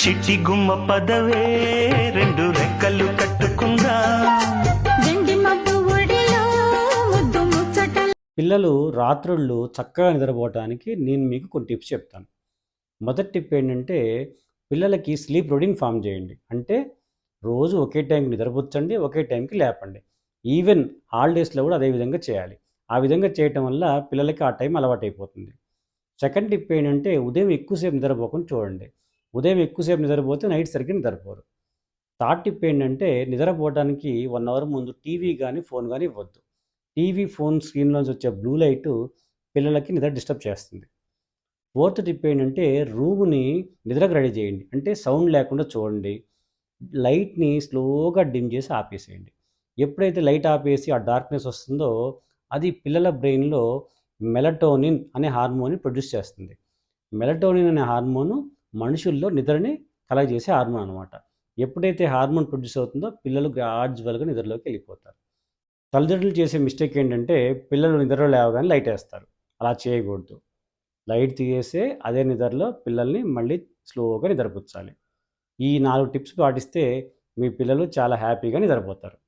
చిట్టి గుమ్మ పదవే రెండు రెక్కలు కట్టుకుందా. పిల్లలు రాత్రుళ్ళు చక్కగా నిద్రపోవటానికి నేను మీకు కొన్ని టిప్స్ చెప్తాను. మొదటి టిప్ ఏంటంటే పిల్లలకి స్లీప్ రొటీన్ ఫామ్ చేయండి. అంటే రోజు ఒకే టైంకి నిద్రపుచ్చండి ఒకే టైంకి లేపండి. ఈవెన్ హాలిడేస్లో కూడా అదే విధంగా చేయాలి. ఆ విధంగా చేయటం వల్ల పిల్లలకి ఆ టైం అలవాటైపోతుంది. సెకండ్ టిప్ ఏంటంటే ఉదయం ఎక్కువసేపు నిద్రపోకుండా చూడండి. ఉదయం ఎక్కువసేపు నిద్రపోతే నైట్ సరిగ్గా నిద్రపోరు. థర్డ్ టిప్ ఏంటంటే నిద్రపోవడానికి వన్ అవర్ ముందు టీవీ కానీ ఫోన్ కానీ ఇవ్వద్దు. టీవీ ఫోన్ స్క్రీన్లోంచి వచ్చే బ్లూ లైట్ పిల్లలకి నిద్ర డిస్టర్బ్ చేస్తుంది. ఫోర్త్ టిప్ ఏంటంటే రూమ్ని నిద్రకు రెడీ చేయండి. అంటే సౌండ్ లేకుండా చూడండి. లైట్ని స్లోగా డిమ్ చేసి ఆపేసేయండి. ఎప్పుడైతే లైట్ ఆపేసి ఆ డార్క్నెస్ వస్తుందో అది పిల్లల బ్రెయిన్లో మెలటోనిన్ అనే హార్మోన్ని ప్రొడ్యూస్ చేస్తుంది. మెలటోనిన్ అనే హార్మోను మనుషుల్లో నిద్రని కలగజేసే హార్మోన్ అనమాట ఎప్పుడైతే హార్మోన్ ప్రొడ్యూస్ అవుతుందో పిల్లలు గ్రాడ్యువల్గా నిద్రలోకి వెళ్ళిపోతారు. తల్లిదండ్రులు చేసే మిస్టేక్ ఏంటంటే పిల్లలు నిద్రలో లేవగానే లైట్ వేస్తారు. అలా చేయకూడదు. లైట్ తీసే అదే నిద్రలో పిల్లల్ని మళ్ళీ స్లోగా నిద్రపుచ్చాలి. ఈ నాలుగు టిప్స్ పాటిస్తే మీ పిల్లలు చాలా హ్యాపీగా నిద్రపోతారు.